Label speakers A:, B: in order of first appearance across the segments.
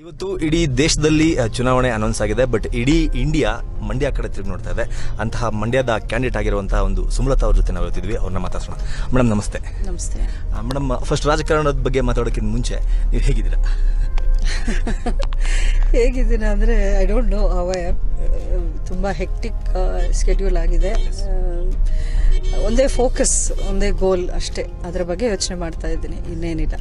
A: ಇವತ್ತು ಇಡೀ ದೇಶದಲ್ಲಿ ಚುನಾವಣೆ ಅನೌನ್ಸ್ ಆಗಿದೆ ಬಟ್ ಇಡೀ ಇಂಡಿಯಾ ಮಂಡ್ಯ ಕಡೆ ತಿರುಗಿ ನೋಡ್ತಾ ಇದೆ. ಅಂತಹ ಮಂಡ್ಯದ ಕ್ಯಾಂಡಿಡೇಟ್ ಆಗಿರುವಂತಹ ಒಂದು ಸುಮಲತಾ ಅವ್ರ ಜೊತೆ ನಾವು ಹೇಳ್ತಿದ್ವಿ ಅವ್ರನ್ನ ಮಾತಾಡ್ಸೋಣ. ಮೇಡಮ್ ನಮಸ್ತೆ.
B: ನಮಸ್ತೆ.
A: ಮೇಡಮ್ ಫಸ್ಟ್ ರಾಜಕಾರಣದ ಬಗ್ಗೆ ಮಾತಾಡೋಕ್ಕಿಂತ ಮುಂಚೆ ನೀವು ಹೇಗಿದ್ದೀರಾ?
B: ಹೇಗಿದ್ದೀನಿ ಅಂದರೆ ಐ ಡೋಂಟ್ ನೋ ಅವ ತುಂಬ ಹೆಕ್ಟಿಕ್ ಸ್ಕೆಡ್ಯೂಲ್ ಆಗಿದೆ. ಒಂದೇ ಫೋಕಸ್ ಒಂದೇ ಗೋಲ್ ಅಷ್ಟೇ. ಅದರ ಬಗ್ಗೆ ಯೋಚನೆ ಮಾಡ್ತಾ ಇದ್ದೀನಿ. ಇನ್ನೇನಿಲ್ಲ.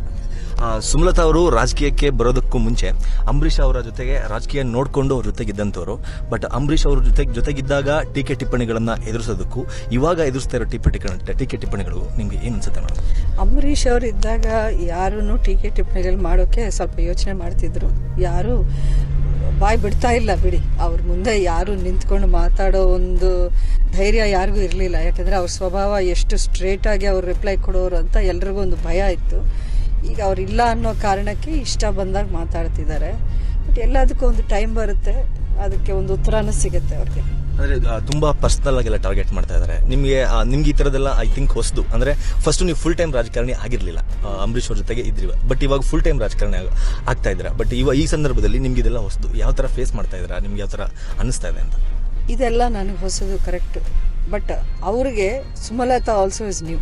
A: ಸುಮಲತಾ ಅವರು ರಾಜಕೀಯಕ್ಕೆ ಬರೋದಕ್ಕೂ ಮುಂಚೆ ಅಂಬರೀಷ್ ಅವರ ಜೊತೆಗೆ ರಾಜಕೀಯ ನೋಡಿಕೊಂಡು ಅವ್ರ ಜೊತೆಗಿದ್ದಂಥವ್ರು. ಬಟ್ ಅಂಬರೀಷ್ ಅವ್ರ ಜೊತೆಗೆ ಜೊತೆಗಿದ್ದಾಗ ಟೀಕೆ ಟಿಪ್ಪಣಿಗಳನ್ನು ಎದುರಿಸೋದಕ್ಕೂ, ಇವಾಗ ಎದುರಿಸ್ತಾ ಇರೋ ಟಿಪ್ಪಣಿ ಟೀಕೆ ಟಿಪ್ಪಣಿಗಳು ನಿಮಗೆ ಏನು ಅನಿಸುತ್ತೆ ಮೇಡಮ್?
B: ಅಂಬರೀಷ್ ಅವರು ಇದ್ದಾಗ ಯಾರೂ ಟೀಕೆ ಟಿಪ್ಪಣಿಗಳು ಮಾಡೋಕ್ಕೆ ಸ್ವಲ್ಪ ಯೋಚನೆ ಮಾಡ್ತಿದ್ರು. ಯಾರು ಬಾಯ್ ಬಿಡ್ತಾ ಇಲ್ಲ ಬಿಡಿ. ಅವ್ರ ಮುಂದೆ ಯಾರು ನಿಂತ್ಕೊಂಡು ಮಾತಾಡೋ ಒಂದು ಧೈರ್ಯ ಯಾರಿಗೂ ಇರಲಿಲ್ಲ. ಯಾಕಂದರೆ ಅವ್ರ ಸ್ವಭಾವ ಎಷ್ಟು ಸ್ಟ್ರೇಟ್ ಆಗಿ ಅವ್ರು ರಿಪ್ಲೈ ಕೊಡೋರು ಅಂತ ಎಲ್ರಿಗೂ ಒಂದು ಭಯ ಇತ್ತು. ಈಗ ಅವ್ರು ಇಲ್ಲ ಅನ್ನೋ ಕಾರಣಕ್ಕೆ ಇಷ್ಟ ಬಂದಾಗ ಮಾತಾಡ್ತಿದ್ದಾರೆ. ಬಟ್ ಎಲ್ಲದಕ್ಕೂ ಒಂದು ಟೈಮ್ ಬರುತ್ತೆ. ಅದಕ್ಕೆ ಒಂದು ಉತ್ತರನೂ ಸಿಗುತ್ತೆ ಅವ್ರಿಗೆ.
A: ಅಂದ್ರೆ ತುಂಬ ಪರ್ಸನಲ್ ಆಗೆಲ್ಲ ಟಾರ್ಗೆಟ್ ಮಾಡ್ತಾ ಇದ್ದಾರೆ. ನಿಮಗೆ ನಿಮ್ಗೆ ಈ ತರದೆಲ್ಲ ಐ ಥಿಂಕ್ ಹೊಸದು. ಅಂದ್ರೆ ಫಸ್ಟ್ ನೀವು ಫುಲ್ ಟೈಮ್ ರಾಜಕಾರಣಿ ಆಗಿರಲಿಲ್ಲ. ಅಂಬರೀಶ್ ಅಂಬರೀಷ್ ಅವ್ರ ಜೊತೆಗೆ ಇದ್ರಿ ಬಟ್ ಇವಾಗ ಫುಲ್ ಟೈಮ್ ರಾಜಕಾರಣಿ ಆಗ್- ಆಗ್ತಾ ಇದ್ದೀರಾ? ಬಟ್ ಇವಾಗ ಈ ಸಂದರ್ಭದಲ್ಲಿ ನಿಮ್ಗೆ ಇದೆಲ್ಲ ಹೊಸದು. ಯಾವ ತರ ಫೇಸ್ ಮಾಡ್ತಾ ಇದ್ದೀರಾ? ನಿಮ್ಗೆ ಯಾವ ತರ ಅನಿಸ್ತಾ ಇದೆ ಅಂತ?
B: ಇದೆಲ್ಲ ನನಗೆ ಹೊಸದು ಕರೆಕ್ಟ್ ಬಟ್ ಅವ್ರಿಗೆ ಸುಮಲತಾ ಆಲ್ಸೋ ಇಸ್ ನ್ಯೂ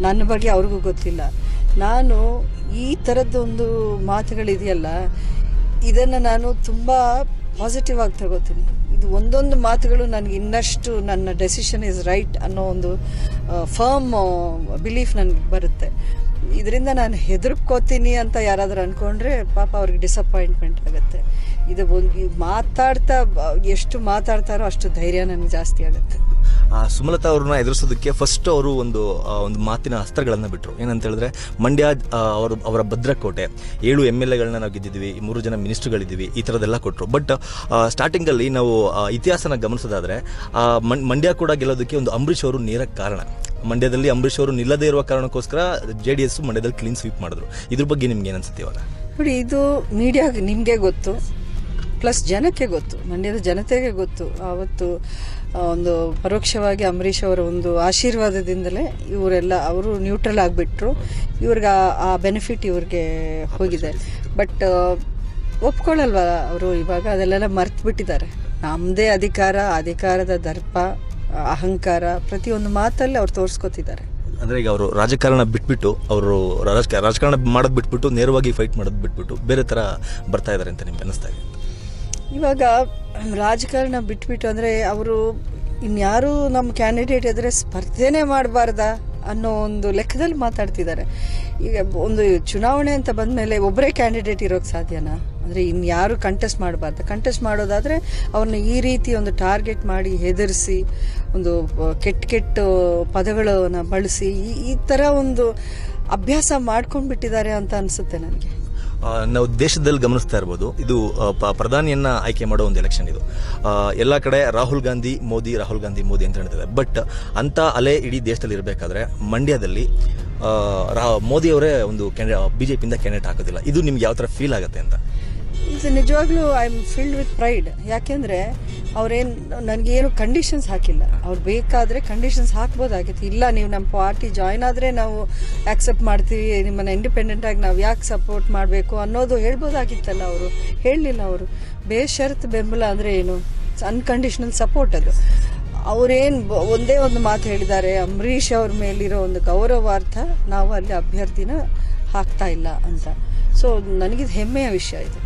B: ನನ್ನ ಬಗ್ಗೆ ಅವ್ರಿಗೂ ಗೊತ್ತಿಲ್ಲ. ನಾನು ಈ ಥರದ್ದೊಂದು ಮಾತುಗಳಿದೆಯಲ್ಲ, ಇದನ್ನು ನಾನು ತುಂಬ ಪಾಸಿಟಿವ್ ಆಗಿ ತಗೋತೀನಿ. ಇದು ಒಂದೊಂದು ಮಾತುಗಳು ನನಗೆ ಇನ್ನಷ್ಟು ನನ್ನ ಡೆಸಿಷನ್ ಇಸ್ ರೈಟ್ ಅನ್ನೋ ಒಂದು ಫರ್ಮ್ ಬಿಲೀಫ್ ನನಗೆ ಬರುತ್ತೆ. ಇದರಿಂದ ನಾನು ಹೆದರ್ಕೋತೀನಿ ಅಂತ ಯಾರಾದರೂ ಅಂದ್ಕೊಂಡ್ರೆ ಪಾಪ ಅವ್ರಿಗೆ ಡಿಸಪಾಯಿಂಟ್ಮೆಂಟ್ ಆಗುತ್ತೆ. ಇದು ಒಂದು ಮಾತಾಡ್ತಾ, ಎಷ್ಟು ಮಾತಾಡ್ತಾರೋ ಅಷ್ಟು ಧೈರ್ಯ ನನಗೆ ಜಾಸ್ತಿ ಆಗುತ್ತೆ.
A: ಸುಮಲತಾ ಅವ್ರನ್ನ ಎದುರಿಸೋದಕ್ಕೆ ಫಸ್ಟ್ ಅವರು ಒಂದು ಒಂದು ಮಾತಿನ ಅಸ್ತ್ರಗಳನ್ನು ಬಿಟ್ಟರು ಏನಂತ ಹೇಳಿದ್ರೆ, ಮಂಡ್ಯ ಅವರು, ಅವರ ಭದ್ರಕೋಟೆ, ಏಳು ಎಂ ಎಲ್ ಎಗಳನ್ನ ನಾವು ಗೆದ್ದಿದ್ವಿ ಮೂರು ಜನ ಮಿನಿಸ್ಟರ್ಗಳಿದ್ದೀವಿ, ಈ ಥರದೆಲ್ಲ ಕೊಟ್ಟರು ಬಟ್ ಸ್ಟಾರ್ಟಿಂಗಲ್ಲಿ ನಾವು ಇತಿಹಾಸನ ಗಮನಿಸೋದಾದರೆ ಮಂಡ್ಯ ಕೂಡ ಗೆಲ್ಲೋದಕ್ಕೆ ಒಂದು ಅಂಬರೀಷ್ ಅವರು ನೇರ ಕಾರಣ. ಮಂಡ್ಯದಲ್ಲಿ ಅಂಬರೀಷ್ ಅವರು ನಿಲ್ಲದೇ ಇರುವ ಕಾರಣಕ್ಕೋಸ್ಕರ ಜೆ ಡಿ ಎಸ್ ಮಂಡ್ಯದಲ್ಲಿ ಕ್ಲೀನ್ ಸ್ವೀಪ್ ಮಾಡಿದ್ರು. ಇದ್ರ ಬಗ್ಗೆ ನಿಮ್ಗೆ ಏನನ್ಸುತ್ತೆ ಇವಾಗ?
B: ನೋಡಿ, ಇದು ಮೀಡಿಯಾಗೆ ನಿಮಗೆ ಗೊತ್ತು. ಪ್ಲಸ್ ಜನಕ್ಕೆ ಗೊತ್ತು, ಮಂಡ್ಯದ ಜನತೆಗೆ ಗೊತ್ತು. ಆವತ್ತು ಒಂದು ಪರೋಕ್ಷವಾಗಿ ಅಂಬರೀಷ್ ಅವರ ಒಂದು ಆಶೀರ್ವಾದದಿಂದಲೇ ಇವರೆಲ್ಲ, ಅವರು ನ್ಯೂಟ್ರಲ್ ಆಗಿಬಿಟ್ರು. ಇವ್ರಿಗೆ ಆ- ಬೆನಿಫಿಟ್ ಇವ್ರಿಗೆ ಹೋಗಿದೆ. ಬಟ್ ಒಪ್ಕೊಳ್ಳಲ್ವ ಅವರು ಇವಾಗ? ಅದೆಲ್ಲ ಮರ್ತು ಬಿಟ್ಟಿದ್ದಾರೆ ನಮ್ಮದೇ ಅಧಿಕಾರ, ಅಧಿಕಾರದ ದರ್ಪ, ಅಹಂಕಾರ, ಪ್ರತಿಯೊಂದು ಮಾತಲ್ಲಿ ಅವ್ರು ತೋರಿಸ್ಕೊತಿದ್ದಾರೆ.
A: ಅಂದ್ರೆ ಈಗ ಅವರು ರಾಜಕಾರಣ ಬಿಟ್ಬಿಟ್ಟು, ಅವರು ರಾಜಕ- ರಾಜಕಾರಣ ಮಾಡೋದು ಬಿಟ್ಬಿಟ್ಟು, ನೇರವಾಗಿ ಫೈಟ್ ಮಾಡೋದು ಬಿಟ್ಬಿಟ್ಟು, ಬೇರೆ ತರ ಬರ್ತಾ ಇದ್ದಾರೆ ಅಂತ ನಿಮ್ಗೆ ಅನಿಸ್ತಾ ಇದೆ?
B: ಇವಾಗ ರಾಜಕಾರಣ ಬಿಟ್ಬಿಟ್ಟು ಅಂದರೆ ಅವರು ಇನ್ಯಾರು ನಮ್ಮ ಕ್ಯಾಂಡಿಡೇಟ್ ಎದುರೇ ಸ್ಪರ್ಧೆನೇ ಮಾಡಬಾರ್ದಾ ಅನ್ನೋ ಒಂದು ಲೆಕ್ಕದಲ್ಲಿ ಮಾತಾಡ್ತಿದ್ದಾರೆ. ಈಗ ಒಂದು ಚುನಾವಣೆ ಅಂತ ಬಂದಮೇಲೆ ಒಬ್ಬರೇ ಕ್ಯಾಂಡಿಡೇಟ್ ಇರೋಕ್ಕೆ ಸಾಧ್ಯನಾ? ಅಂದರೆ ಇನ್ಯಾರು ಕಂಟೆಸ್ಟ್ ಮಾಡಬಾರ್ದು. ಕಂಟೆಸ್ಟ್ ಮಾಡೋದಾದರೆ ಅವ್ರನ್ನ ಈ ರೀತಿ ಒಂದು ಟಾರ್ಗೆಟ್ ಮಾಡಿ ಹೆದರಿಸಿ, ಒಂದು ಕೆಟ್ಟ ಕೆಟ್ಟ ಪದಗಳನ್ನು ಬಳಸಿ ಈ ಥರ ಒಂದು ಅಭ್ಯಾಸ ಮಾಡ್ಕೊಂಡು ಬಿಟ್ಟಿದ್ದಾರೆ ಅಂತ ಅನಿಸುತ್ತೆ ನನಗೆ.
A: ನಾವು ದೇಶದಲ್ಲಿ ಗಮನಿಸ್ತಾ ಇರ್ಬೋದು. ಇದು ಪ್ರಧಾನಿಯನ್ನ ಆಯ್ಕೆ ಮಾಡೋ ಒಂದು ಎಲೆಕ್ಷನ್ ಇದು. ಎಲ್ಲ ಕಡೆ ರಾಹುಲ್ ಗಾಂಧಿ, ಮೋದಿ, ರಾಹುಲ್ ಗಾಂಧಿ, ಮೋದಿ ಅಂತ ಹೇಳ್ತಿದ್ದಾರೆ. ಬಟ್ ಅಂತ ಅಲೆ ಇಡೀ ದೇಶದಲ್ಲಿ ಇರಬೇಕಾದ್ರೆ ಮಂಡ್ಯದಲ್ಲಿ ರಾ- ಮೋದಿ ಅವರೇ ಒಂದು ಬಿಜೆಪಿಯಿಂದ ಕ್ಯಾಂಡಿಡೇಟ್ ಹಾಕೋದಿಲ್ಲ. ಇದು ನಿಮ್ಗೆ ಯಾವ ಥರ ಫೀಲ್ ಆಗುತ್ತೆ ಅಂತ?
B: ನಿಜವಾಗ್ಲೂ I am filled with pride ಯಾಕೆಂದರೆ ಅವ್ರೇನು, ನನಗೇನು ಕಂಡೀಷನ್ಸ್ ಹಾಕಿಲ್ಲ. ಅವ್ರು ಬೇಕಾದರೆ ಕಂಡೀಷನ್ಸ್ ಹಾಕ್ಬೋದಾಗಿತ್ತು. ಇಲ್ಲ, ನೀವು ನಮ್ಮ ಪಾರ್ಟಿ ಜಾಯ್ನ್ ಆದರೆ ನಾವು ಆಕ್ಸೆಪ್ಟ್ ಮಾಡ್ತೀವಿ, ನಿಮ್ಮನ್ನು ಇಂಡಿಪೆಂಡೆಂಟಾಗಿ ನಾವು ಯಾಕೆ ಸಪೋರ್ಟ್ ಮಾಡಬೇಕು ಅನ್ನೋದು ಹೇಳ್ಬೋದಾಗಿತ್ತಲ್ಲ ಅವರು. ಹೇಳಲಿಲ್ಲ ಅವರು. ಬೇಷರತ್ ಬೆಂಬಲ ಅಂದರೆ ಏನು? ಅನ್ಕಂಡೀಷನಲ್ ಸಪೋರ್ಟ್ ಅದು. ಅವರೇನು ಒಂದೇ ಒಂದು ಮಾತು ಹೇಳಿದ್ದಾರೆ, ಅಂಬರೀಷ್ ಅವ್ರ ಮೇಲಿರೋ ಒಂದು ಗೌರವಾರ್ಥ ನಾವು ಅಲ್ಲಿ ಅಭ್ಯರ್ಥಿನ ಹಾಕ್ತಾ ಇಲ್ಲ ಅಂತ. ಸೊ ನನಗಿದು ಹೆಮ್ಮೆಯ ವಿಷಯ ಇದು.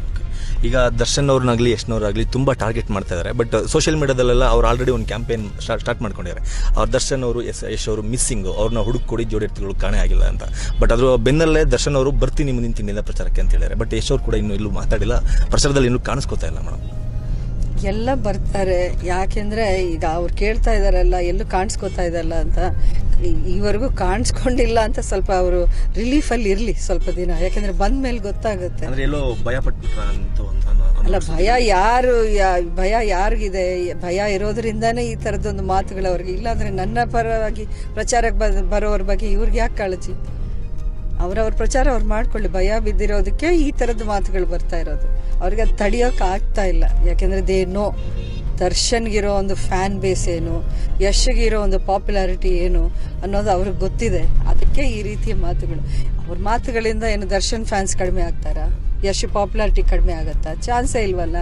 A: ಈಗ ದರ್ಶನ್ ಅವ್ರನ್ನಾಗಲಿ ಯಶ್ನವ್ರಾಗಲಿ ತುಂಬ ಟಾರ್ಗೆಟ್ ಮಾಡ್ತಾ ಇದ್ದಾರೆ ಬಟ್ ಸೋಷಿಯಲ್ ಮೀಡಿಯಾದಲ್ಲೆಲ್ಲ ಅವ್ರು ಆಲ್ರೆಡಿ ಒಂದು ಕ್ಯಾಂಪೇನ್ ಸ್ಟಾರ್ಟ್ ಮಾಡ್ಕೊಂಡಿದ್ದಾರೆ. ಅವ್ರ ದರ್ಶನ್ ಅವರು ಎಸ್ ಯಶ್ ಅವರು ಮಿಸ್ಸಿಂಗ್ ಅವ್ರನ್ನ ಹುಡುಕೊಡಿ ಜೋಡಿ ಜೋಡಿರ್ತಿಗಳು ಕಾಣೆ ಆಗಿಲ್ಲ ಅಂತ. ಬಟ್ ಅದರ ಬೆನ್ನಲ್ಲೇ ದರ್ಶನ್ ಅವರು ಬರ್ತೀನಿ, ಮುಂದಿನ ತಿಂಗಳಿಂದ ಪ್ರಚಾರಕ್ಕೆ ಅಂತ ಹೇಳಿದ್ದಾರೆ. ಬಟ್ ಯಶ್ ಅವರು ಕೂಡ ಇನ್ನೂ ಇಲ್ಲೂ ಮಾತಾಡಿಲ್ಲ. ಪ್ರಚಾರದಲ್ಲಿ ಇನ್ನೂ ಕಾಣಿಸ್ಕೊತಾ ಇಲ್ಲ ಮೇಡಮ್
B: ಎಲ್ಲ ಬರ್ತಾರೆ. ಯಾಕೆಂದ್ರೆ ಈಗ ಅವ್ರು ಕೇಳ್ತಾ ಇದಾರಲ್ಲ ಎಲ್ಲೂ ಕಾಣಿಸ್ಕೊತಾ ಇದಲ್ಲ ಅಂತ. ಈವರೆಗೂ ಕಾಣಿಸ್ಕೊಂಡಿಲ್ಲ ಅಂತ ಸ್ವಲ್ಪ ಅವರು ರಿಲೀಫಲ್ಲಿ ಇರಲಿ ಸ್ವಲ್ಪ ದಿನ. ಯಾಕೆಂದ್ರೆ ಬಂದ ಮೇಲೆ ಗೊತ್ತಾಗುತ್ತೆ
A: ಎಲ್ಲೋ ಭಯ
B: ಅಲ್ಲ ಭಯ ಯಾರು ಭಯ ಯಾರಿಗಿದೆ? ಭಯ ಇರೋದ್ರಿಂದಾನೇ ಈ ಥರದ್ದೊಂದು ಮಾತುಗಳು ಅವ್ರಿಗೆ. ಇಲ್ಲಾಂದ್ರೆ ನನ್ನ ಪರವಾಗಿ ಪ್ರಚಾರಕ್ಕೆ ಬರೋರ್ ಬರೋವ್ರ ಬಗ್ಗೆ ಇವ್ರಿಗೆ ಯಾಕೆ ಕಾಳಜಿ? ಅವ್ರವ್ರ ಪ್ರಚಾರ ಅವ್ರು ಮಾಡ್ಕೊಳ್ಳಿ. ಭಯ ಬಿದ್ದಿರೋದಕ್ಕೆ ಈ ತರದ ಮಾತುಗಳು ಬರ್ತಾ ಇರೋದು. ಅವ್ರಿಗೆ ಅದು ತಡಿಯೋಕೆ ಆಗ್ತಾ ಇಲ್ಲ. ಯಾಕೆಂದ್ರೆ ದೇ ನೋ ದರ್ಶನ್ಗಿರೋ ಒಂದು ಫ್ಯಾನ್ ಬೇಸ್ ಏನು, ಯಶ್ಗಿರೋ ಒಂದು ಪಾಪ್ಯುಲಾರಿಟಿ ಏನು ಅನ್ನೋದು ಅವ್ರಿಗೆ ಗೊತ್ತಿದೆ. ಅದಕ್ಕೆ ಅದಕ್ಕೆ ಈ ರೀತಿಯ ಮಾತುಗಳು. ಅವ್ರ ಮಾತುಗಳಿಂದ ಏನು ದರ್ಶನ್ ಫ್ಯಾನ್ಸ್ ಕಡಿಮೆ ಆಗ್ತಾರಾ? ಯಶ್ ಪಾಪ್ಯುಲಾರಿಟಿ ಕಡಿಮೆ ಆಗತ್ತಾ? ಚಾನ್ಸೇ ಇಲ್ವಲ್ಲ?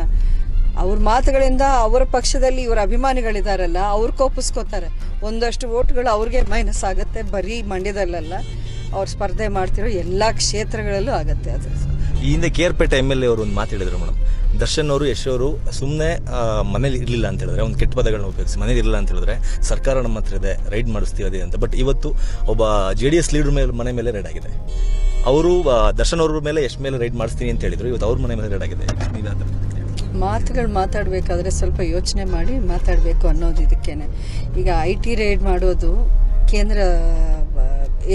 B: ಅವ್ರ ಮಾತುಗಳಿಂದ ಅವರ ಪಕ್ಷದಲ್ಲಿ ಇವರ ಅಭಿಮಾನಿಗಳಿದಾರಲ್ಲ, ಅವ್ರು ಕೋಪಿಸ್ಕೋತಾರೆ. ಒಂದಷ್ಟು ವೋಟ್ಗಳು ಅವ್ರಿಗೆ ಮೈನಸ್ ಆಗುತ್ತೆ ಬರೀ ಮಂಡ್ಯದಲ್ಲಲ್ಲ. ಅವ್ರು ಸ್ಪರ್ಧೆ ಮಾಡ್ತಿರೋ ಎಲ್ಲ ಕ್ಷೇತ್ರಗಳಲ್ಲೂ ಆಗತ್ತೆ ಅದು.
A: ಈ ಹಿಂದೆ ಕೇರ್ಪೇಟೆ ಎಂ ಎಲ್ ಎ ಅವರು ಒಂದು ಮಾತು ಹೇಳಿದ್ರು ಮೇಡಮ್. ದರ್ಶನ್ ಅವರು ಯಶ್ ಅವರು ಸುಮ್ಮನೆ ಮನೇಲಿ ಇರಲಿಲ್ಲ ಅಂತ ಹೇಳಿದ್ರೆ ಒಂದು ಕೆಟ್ಟ ಪದಗಳನ್ನ ಉಪಯೋಗಿಸಿ ಮನೇಲಿ ಇರಲಿಲ್ಲ ಅಂತ ಹೇಳಿದ್ರೆ ಸರ್ಕಾರ ನಮ್ಮ ಹತ್ರ ಇದೆ ರೈಡ್ ಮಾಡಿಸ್ತೀವಿ ಅದೇ ಅಂತ. ಬಟ್ ಇವತ್ತು ಒಬ್ಬ ಜೆ ಡಿ ಎಸ್ ಲೀಡರ್ ಮೇಲೆ ಮನೆ ಮೇಲೆ ರೈಡ್ ಆಗಿದೆ. ಅವರು ದರ್ಶನ್ ಅವ್ರ ಮೇಲೆ ಯಶ್ ಮೇಲೆ ರೈಡ್ ಮಾಡಿಸ್ತೀನಿ ಅಂತ ಹೇಳಿದ್ರು. ಇವತ್ತು ಅವ್ರ ಮನೆ ಮೇಲೆ ರೈಡ್ ಆಗಿದೆ.
B: ಮಾತುಗಳು ಮಾತಾಡಬೇಕಾದ್ರೆ ಸ್ವಲ್ಪ ಯೋಚನೆ ಮಾಡಿ ಮಾತಾಡಬೇಕು ಅನ್ನೋದು ಇದಕ್ಕೇನೆ. ಈಗ ಐ ಟಿ ರೈಡ್ ಮಾಡೋದು ಕೇಂದ್ರ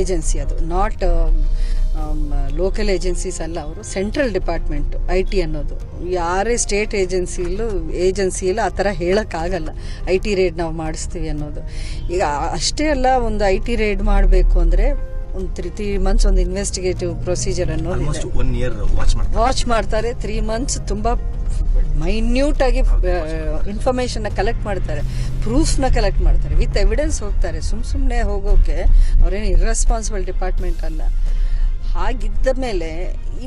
B: ಏಜೆನ್ಸಿ ಅದು. ನಾಟ್ ಲೋಕಲ್ ಏಜೆನ್ಸೀಸ್ ಅಲ್ಲ ಅವರು ಸೆಂಟ್ರಲ್ ಡಿಪಾರ್ಟ್ಮೆಂಟ್ ಐ ಟಿ ಅನ್ನೋದು. ಯಾರೇ ಸ್ಟೇಟ್ ಏಜೆನ್ಸಿಲೂ ಏಜೆನ್ಸಿ ಇಲ್ಲ, ಆ ಥರ ಹೇಳೋಕ್ಕಾಗಲ್ಲ. ಐ ಟಿ ರೇಡ್ ನಾವು ಮಾಡಿಸ್ತೀವಿ ಅನ್ನೋದು. ಈಗ ಅಷ್ಟೇ ಅಲ್ಲ, ಒಂದು ಐ ಟಿ ರೇಡ್ ಮಾಡಬೇಕು ಅಂದರೆ ಒಂದು ತ್ರೀ ತ್ರೀ ಮಂತ್ಸ್ ಒಂದು ಇನ್ವೆಸ್ಟಿಗೇಟಿವ್ ಪ್ರೊಸೀಜರ್ ಅನ್ನೋದು
A: ಒನ್ ಇಯರ್ ವಾಚ್ ಮಾಡ್ತಾರೆ.
B: ವಾಚ್ ಮಾಡ್ತಾರೆ ತ್ರೀ ಮಂತ್ಸ್ ತುಂಬ ಮೈನ್ಯೂಟ್ ಆಗಿ ಇನ್ಫಾರ್ಮೇಶನ್ನ ಕಲೆಕ್ಟ್ ಮಾಡ್ತಾರೆ ಪ್ರೂಫ್ನ ಕಲೆಕ್ಟ್ ಮಾಡ್ತಾರೆ ವಿತ್ ಎವಿಡೆನ್ಸ್ ಹೋಗ್ತಾರೆ. ಸುಮ್ ಸುಮ್ಮನೆ ಹೋಗೋಕೆ ಅವ್ರೇನು ಇರ್ರೆಸ್ಪಾನ್ಸಿಬಲ್ ಡಿಪಾರ್ಟ್ಮೆಂಟ್ ಅಲ್ಲ. ಹಾಗಿದ್ದ ಮೇಲೆ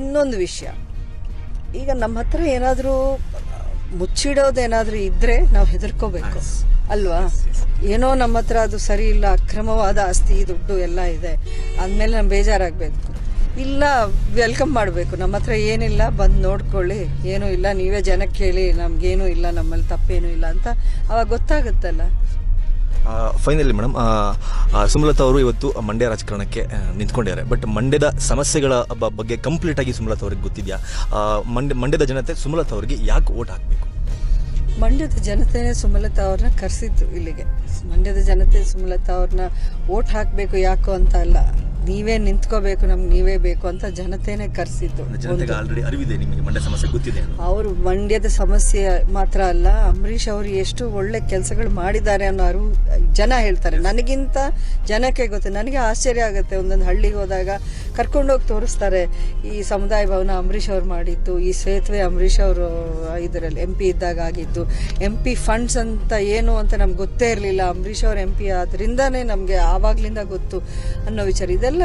B: ಇನ್ನೊಂದು ವಿಷಯ. ಈಗ ನಮ್ಮ ಹತ್ರ ಏನಾದರೂ ಮುಚ್ಚಿಡೋದೇನಾದರೂ ಇದ್ರೆ ನಾವು ಹೆದರ್ಕೋಬೇಕು. ಅಲ್ವಾ? ಏನೋ ನಮ್ಮ ಹತ್ರ ಅದು ಸರಿ ಇಲ್ಲ ಅಕ್ರಮವಾದ ಆಸ್ತಿ ದುಡ್ಡು ಎಲ್ಲ ಇದೆ. ಅಂದಮೇಲೆ ನಮ್ಗೆ ಬೇಜಾರಾಗಬೇಕು. ಇಲ್ಲ ವೆಲ್ಕಮ್ ಮಾಡಬೇಕು. ನಮ್ಮ ಹತ್ರ ಏನಿಲ್ಲ ಬಂದು ನೋಡ್ಕೊಳ್ಳಿ. ಏನೂ ಇಲ್ಲ ನೀವೇ ಜನಕ್ಕೆ ಹೇಳಿ ನಮ್ಗೇನೂ ಇಲ್ಲ ನಮ್ಮಲ್ಲಿ ತಪ್ಪೇನೂ ಇಲ್ಲ ಅಂತ ಅವಾಗ ಗೊತ್ತಾಗುತ್ತಲ್ಲ.
A: ಫೈನಲಿ ಮೇಡಮ್ ಸುಮಲತಾ ಅವರು ಇವತ್ತು ಮಂಡ್ಯ ರಾಜಕಾರಣಕ್ಕೆ ನಿಂತ್ಕೊಂಡಿದ್ದಾರೆ. ಬಟ್ ಮಂಡ್ಯದ ಸಮಸ್ಯೆಗಳ ಬಗ್ಗೆ ಕಂಪ್ಲೀಟ್ ಆಗಿ ಸುಮಲತಾ ಅವ್ರಿಗೆ ಗೊತ್ತಿದೆಯಾ? ಮಂಡ್ಯ, ಮಂಡ್ಯದ ಜನತೆ ಸುಮಲತಾ ಅವರಿಗೆ ಯಾಕೆ ಓಟ್ ಹಾಕಬೇಕು?
B: ಮಂಡ್ಯದ ಜನತೆ ಸುಮಲತಾ ಅವ್ರನ್ನ ಕರೆಸಿದ್ದು ಇಲ್ಲಿಗೆ. ಮಂಡ್ಯದ ಜನತೆ ಸುಮಲತಾ ಅವ್ರನ್ನ ಓಟ್ ಹಾಕಬೇಕು ಯಾಕೋ ಅಂತ ಅಲ್ಲ. ನೀವೇ ನಿಂತ್ಕೋಬೇಕು ನಮ್ಗೆ ನೀವೇ ಬೇಕು ಅಂತ ಜನತೆನೇ ಕರೆಸಿದ್ದು.
A: ಜನತೆಗೆ ಆಲ್ರೆಡಿ ಅರಿವಿದೆ ನಿಮಗೆ ಮಂಡ್ಯ ಸಮಸ್ಯೆ ಗೊತ್ತಿದೆ ಅಂತ.
B: ಅವರು ಮಂಡ್ಯದ ಸಮಸ್ಯೆ ಮಾತ್ರ ಅಲ್ಲ ಅಂಬರೀಷ್ ಅವರು ಎಷ್ಟು ಒಳ್ಳೆ ಕೆಲಸಗಳು ಮಾಡಿದ್ದಾರೆ ಅನ್ನೋ ಅರಿವು ಜನ ಹೇಳ್ತಾರೆ. ನನಗಿಂತ ಜನಕ್ಕೆ ಗೊತ್ತೆ ನನಗೆ ಆಶ್ಚರ್ಯ ಆಗುತ್ತೆ. ಒಂದೊಂದು ಹಳ್ಳಿಗೆ ಹೋದಾಗ ಕರ್ಕೊಂಡೋಗಿ ತೋರಿಸ್ತಾರೆ ಈ ಸಮುದಾಯ ಭವನ ಅಂಬರೀಷ್ ಅವ್ರು ಮಾಡಿದ್ದು ಈ ಸೇತುವೆ ಅಂಬರೀಷ್ ಅವರು ಇದರಲ್ಲಿ ಎಂ ಪಿ ಇದ್ದಾಗ ಆಗಿದ್ದು ಎಂ ಪಿ ಫಂಡ್ಸ್ ಅಂತ ಏನು ಅಂತ ನಮ್ಗೆ ಗೊತ್ತೇ ಇರಲಿಲ್ಲ. ಅಂಬರೀಷ್ ಅವರು ಎಂ ಪಿ ಆದ್ರಿಂದಾನೇ ನಮಗೆ ಆವಾಗ್ಲಿಂದ ಗೊತ್ತು ಅನ್ನೋ ವಿಚಾರ. ಇದೆಲ್ಲ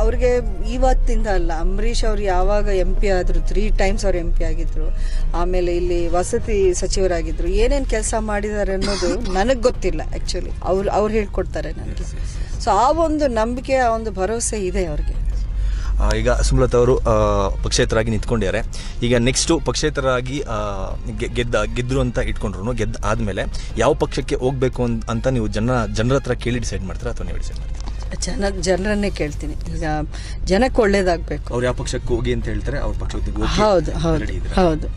B: ಅವ್ರಿಗೆ ಇವತ್ತಿಂದ ಅಲ್ಲ, ಅಂಬರೀಷ್ ಅವ್ರು ಯಾವಾಗ ಎಂ ಪಿ ಆದರು ತ್ರೀ ಟೈಮ್ಸ್ ಅವ್ರು ಎಂ ಪಿ ಆಗಿದ್ರು, ಆಮೇಲೆ ಇಲ್ಲಿ ವಸತಿ ಸಚಿವರಾಗಿದ್ರು, ಏನೇನು ಕೆಲಸ ಮಾಡಿದ್ದಾರೆ ಅನ್ನೋದು ನನಗೆ ಗೊತ್ತಿಲ್ಲ ಆ್ಯಕ್ಚುಲಿ ಅವ್ರು ಅವ್ರು ಹೇಳ್ಕೊಡ್ತಾರೆ ನನಗೆ. ಸೊ ಆ ಒಂದು ನಂಬಿಕೆ, ಆ ಒಂದು ಭರವಸೆ ಇದೆ ಅವ್ರಿಗೆ.
A: ಈಗ ಸುಮಲತಾ ಅವರು ಪಕ್ಷೇತರಾಗಿ ನಿಂತ್ಕೊಂಡಿದ್ದಾರೆ. ಈಗ ನೆಕ್ಸ್ಟು ಪಕ್ಷೇತರಾಗಿ ಗೆದ್ದ ಗೆದ್ದರು ಅಂತ ಇಟ್ಕೊಂಡ್ರು ಗೆದ್ದ ಆದಮೇಲೆ ಯಾವ ಪಕ್ಷಕ್ಕೆ ಹೋಗಬೇಕು ಅಂತ ನೀವು ಜನ, ಜನರ ಹತ್ರ ಕೇಳಿ ಡಿಸೈಡ್ ಮಾಡ್ತೀರಾ ಅಥವಾ ನೀವು ಡಿಸೈಡ್ ಮಾಡ್ತೀರಾ?
B: ಜನ ಜನರನ್ನೇ ಕೇಳ್ತೀನಿ. ಈಗ ಜನಕ್ಕೆ ಒಳ್ಳೇದಾಗಬೇಕು.
A: ಅವ್ರು ಯಾವ ಪಕ್ಷಕ್ಕೆ ಹೋಗಿ ಅಂತ ಹೇಳ್ತಾರೆ ಅವ್ರ ಪಕ್ಷಕ್ಕೆ ಹೋಗಿ
B: ಹೌದು ಹೌದು ಹೌದು.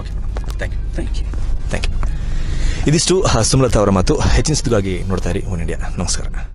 A: Okay thank you
B: thank you
A: thank you ಇದಿಷ್ಟು ಸುಮಲತಾ ಅವರ ಮಾತು. ಹೆಚ್ಚಿನ ಸುದ್ದಿಗಾಗಿ ನೋಡ್ತಾ ಇರಿ ಒನ್ ಇಂಡಿಯಾ. ನಮಸ್ಕಾರ.